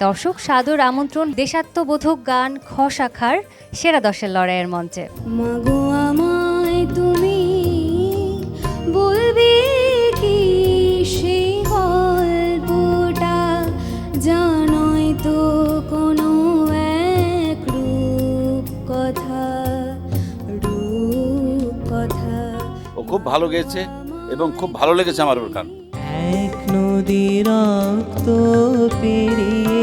দর্শক সাদর আমন্ত্রণ দেশাত্মবোধক গান খ শাখার সেরা দশের লড়াইয়ের মঞ্চে। মাগো আমায় তুমি বলবে কি সেই গল্পটা? জানোই তো কোনো এক রূপ কথা রূপ কথা ও খুব ভালো গেয়েছে এবং খুব ভালো লেগেছে আমার ওর গান। এক নদী রক্ত পেরিয়ে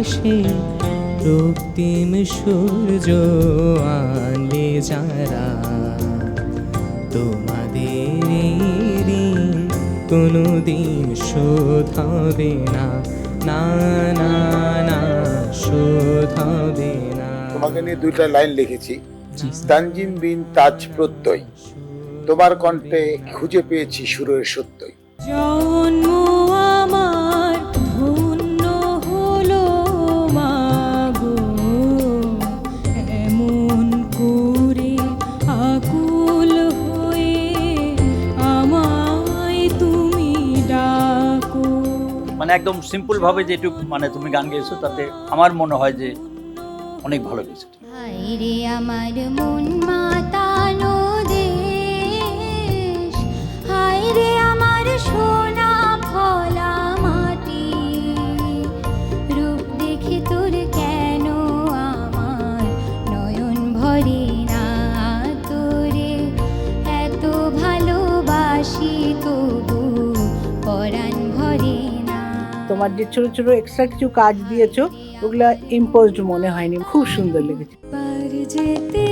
আকাশে রক্তিম সূর্য আনলে যারা তোমাদের ঋণ কোনোদিন শোধ হবে না না না না শোধ হবে না। তোমাকে নিয়ে দুইটা লাইন লিখেছি। তানজিম বিন তাজ প্রত্যয়। তোমার কণ্ঠে খুঁজে পেয়েছি সুরের সত্যই। জন্ম মানে একদম সিম্পল ভাবে যেটুকু মানে তুমি গান গেয়েছো, তাতে আমার মনে হয় যে অনেক ভালো গেছে আমার মন দেশ, হায়রে আমার মাটি, রূপ দেখে তোর কেন আমার নয়ন ভরে না এত ভালোবাসি তবু পরাণ ভরে তোমার যে ছোট ছোট এক্সট্রা কিছু কাজ দিয়েছ ওগুলা ইম্পোজড মনে হয়নি। খুব সুন্দর লেগেছে। পার যেতে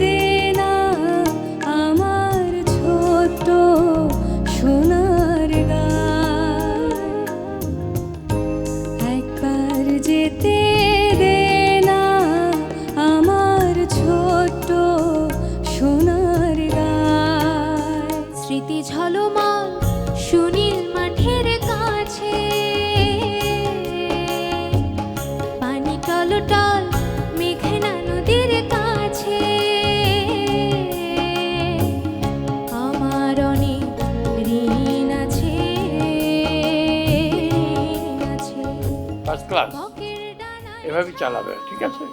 দে না ক্লাস। এভাবেই চালাবে ঠিক আছে?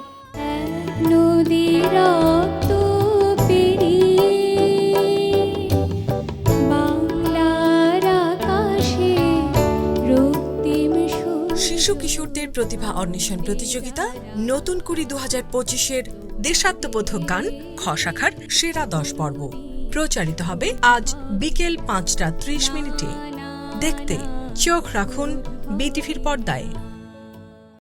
শিশু কিশোরদের প্রতিভা অন্বেষণ প্রতিযোগিতা নতুন কুড়ি দু হাজার পঁচিশের দেশাত্মবোধক গান খ শাখার সেরা দশ পর্ব। প্রচারিত হবে আজ বিকেল পাঁচটা ত্রিশ মিনিটে। দেখতে চোখ রাখুন বিটিভির পর্দায়।